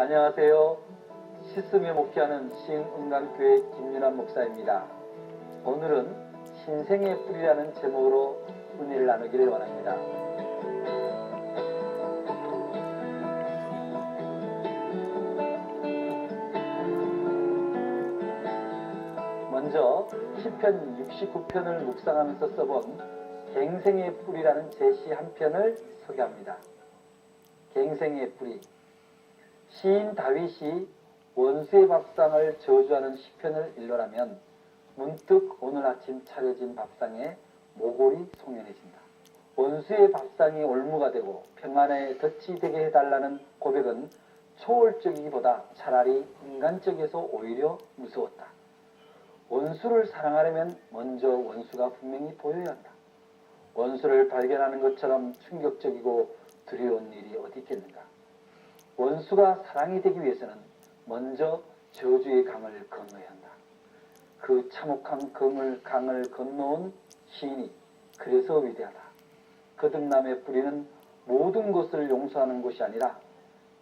안녕하세요. 시스며 목회하는 신은강교회 김윤환 목사입니다. 오늘은 신생의 뿌리라는 제목으로 은혜를 나누기를 원합니다. 먼저 시편 69편을 묵상하면서 써본 갱생의 뿌리라는 제시 한 편을 소개합니다. 갱생의 뿌리 시인 다윗이 원수의 밥상을 저주하는 시편을 일러라면 문득 오늘 아침 차려진 밥상에 모골이 송연해진다. 원수의 밥상이 올무가 되고 평안의 덫이 되게 해달라는 고백은 초월적이기보다 차라리 인간적에서 오히려 무서웠다. 원수를 사랑하려면 먼저 원수가 분명히 보여야 한다. 원수를 발견하는 것처럼 충격적이고 두려운 일이 어디 있겠는가. 원수가 사랑이 되기 위해서는 먼저 저주의 강을 건너야 한다. 그 참혹한 검을 강을 건너온 시인이 그래서 위대하다. 거듭남의 뿌리는 모든 것을 용서하는 것이 아니라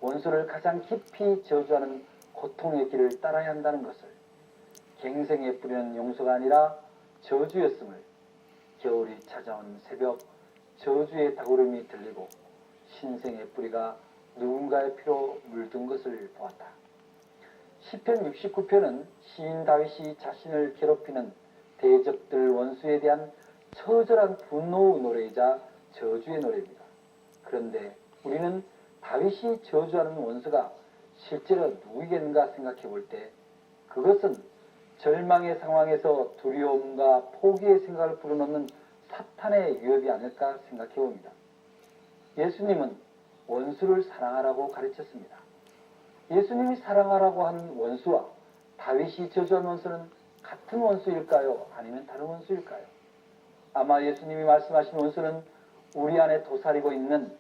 원수를 가장 깊이 저주하는 고통의 길을 따라야 한다는 것을 갱생의 뿌리는 용서가 아니라 저주였음을 겨울이 찾아온 새벽 저주의 다구름이 들리고 신생의 뿌리가 누군가의 피로 물든 것을 보았다. 시편 69편은 시인 다윗이 자신을 괴롭히는 대적들 원수에 대한 처절한 분노의 노래이자 저주의 노래입니다. 그런데 우리는 다윗이 저주하는 원수가 실제로 누구이겠는가 생각해 볼 때 그것은 절망의 상황에서 두려움과 포기의 생각을 불어넣는 사탄의 위협이 아닐까 생각해 봅니다. 예수님은 원수를 사랑하라고 가르쳤습니다. 예수님이 사랑하라고 한 원수와 다윗이 저주한 원수는 같은 원수일까요? 아니면 다른 원수일까요? 아마 예수님이 말씀하신 원수는 우리 안에 도사리고 있는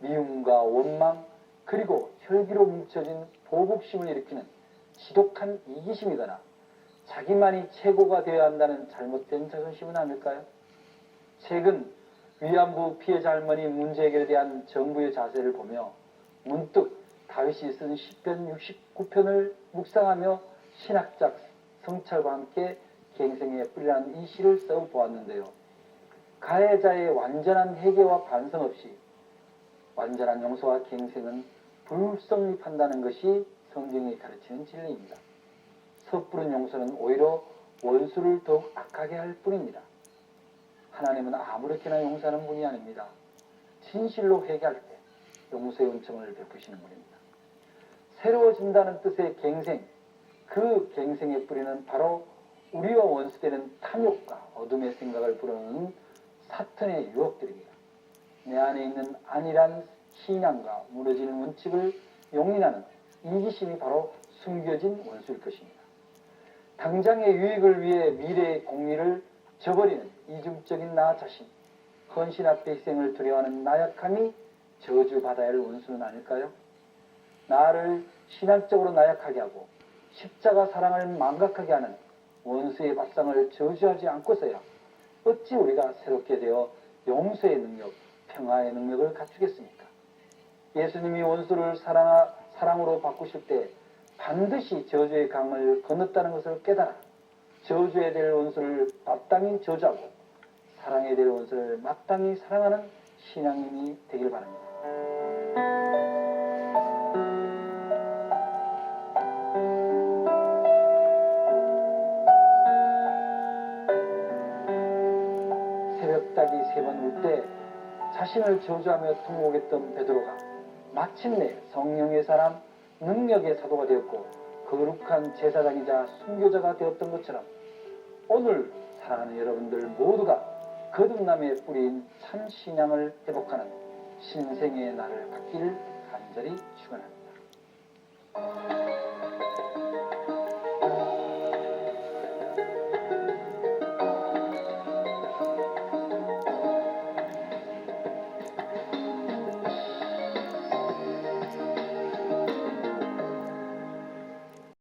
미움과 원망 그리고 혈기로 뭉쳐진 보복심을 일으키는 지독한 이기심이거나 자기만이 최고가 되어야 한다는 잘못된 자존심은 아닐까요? 최근 위안부 피해자 할머니 문제 해결에 대한 정부의 자세를 보며 문득 다윗이 쓴 시편 69편을 묵상하며 신학적 성찰과 함께 갱생의 뿌리라는 이 시를 써 보았는데요. 가해자의 완전한 회개와 반성 없이 완전한 용서와 갱생은 불성립한다는 것이 성경이 가르치는 진리입니다. 섣부른 용서는 오히려 원수를 더욱 악하게 할 뿐입니다. 하나님은 아무렇게나 용서하는 분이 아닙니다. 진실로 회개할 때 용서의 은총을 베푸시는 분입니다. 새로워진다는 뜻의 갱생, 그 갱생의 뿌리는 바로 우리와 원수되는 탐욕과 어둠의 생각을 불어넣는 사탄의 유혹들입니다. 내 안에 있는 안일한 신앙과 무너지는 원칙을 용인하는 이기심이 바로 숨겨진 원수일 것입니다. 당장의 유익을 위해 미래의 공리를 저버리는 이중적인 나 자신, 헌신 앞에 희생을 두려워하는 나약함이 저주받아야 할 원수는 아닐까요? 나를 신앙적으로 나약하게 하고 십자가 사랑을 망각하게 하는 원수의 밥상을 저주하지 않고서야 어찌 우리가 새롭게 되어 용서의 능력, 평화의 능력을 갖추겠습니까? 예수님이 원수를 사랑, 사랑으로 바꾸실 때 반드시 저주의 강을 건넜다는 것을 깨달아 저주에 될 원수를 마땅히 저주하고 사랑에 될 원수를 마땅히 사랑하는 신앙인이 되길 바랍니다. 새벽닭이 세 번 울 때 자신을 저주하며 통곡했던 베드로가 마침내 성령의 사람 능력의 사도가 되었고 거룩한 제사장이자 순교자가 되었던 것처럼 오늘 사랑하는 여러분들 모두가 거듭남의 뿌리인 참 신앙을 회복하는 신생의 날을 갖기를 간절히 축원합니다.